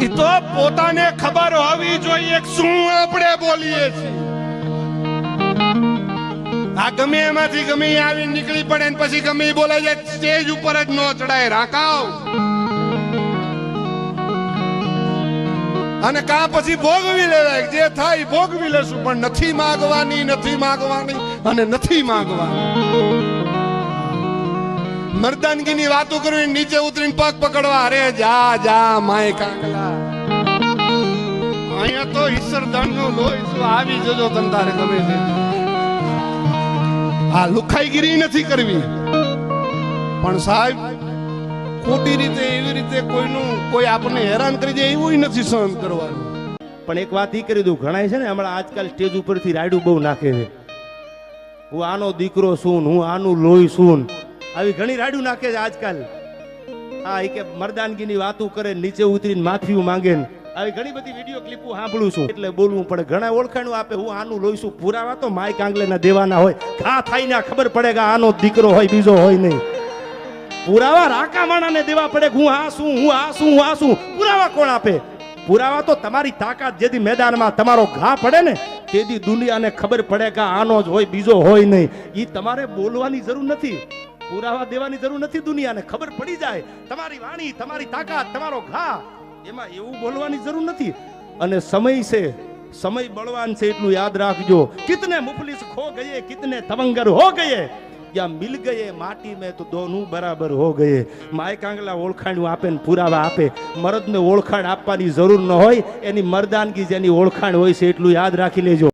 ઈ તો પોતાને ખબર હોવી જોઈએ શું આપણે બોલીએ છીએ. આ ગમે એમાંથી ગમે એ આવી નીકળી પડે પછી ગમે એ બોલે છે, સ્ટેજ ઉપર જ ન ચડાય રાકાવ અને કા પછી ભોગવી લેવાય જે થાય ભોગવી લેશું પણ નથી માગવાની નથી માગવાની અને નથી માગવાની. મર્દાનગીની વાતો કરવી નીચે ઉતરીને પગ પકડવા. અરે જા જા, માય કાંગલા અહીંયા તો ઈશ્વરનું લોહી શું આવી જજો તમ તારે ગમે છે આ લુખાઈગીરી નથી કરવી. પણ સાહેબ ખોટી રીતે, એવી રીતે કોઈનું, કોઈ આપણને હેરાન કરી દે એવું નથી સહન કરવાનું. પણ એક વાત એ કરી દઉં ઘણા છે ને, હમણાં આજકાલ સ્ટેજ ઉપરથી રાયડું બહુ નાખે છે. હું આનો દીકરો છું હું આનું લોહી છું આવી ઘણી રાયડું નાખે છે આજકાલ. હા એ કે મરદાનગીની વાતો કરે, નીચે ઉતરીને માફી માંગે ને, આવી ઘણી બધી વીડિયો ક્લિપો સાંભળું છું. એટલે બોલવું પડે, ઘણા ઓળખાણું આપે, હું આનું લોહી છું. પુરાવા તો માઇક આંગલેના દેવાના હોય, ઘા થાય ને ખબર પડે કે આનો દીકરો હોય, બીજો હોય નહીં. પુરાવા રાકા માણાને દેવા પડે હું આ શું હું આ શું હું આ શું પુરાવા કોણ આપે? પુરાવા તો તમારી તાકાત જેથી મેદાનમાં તમારો ઘા પડે ને, તેથી દુનિયાને ખબર પડે કે આનો જ હોય, બીજો હોય નહીં. એ તમારે બોલવાની જરૂર નથી. પુરાવા દેવાની જરૂર નથી દુનિયાને, ખબર પડી જાય. તમારી વાણી, તમારી તાકાત, તમારો ઘા, એમાં એવું બોલવાની જરૂર નથી. અને સમય છે, સમય બળવાન છે, એટલું યાદ રાખજો. કિતને મુફલિસ ખો ગયે, કિતને તવંગર હો ગયે? યા મિલ ગયે, માટી મેં તો દોનું બરાબર હો ગયે. માય કાંગલા ઓળખાણું આપે ને પુરાવા આપે. મરદને ઓળખાણ આપવાની જરૂર ન હોય, એની મરદાનગી જેની ઓળખાણ હોય છે એટલું યાદ રાખી લેજો.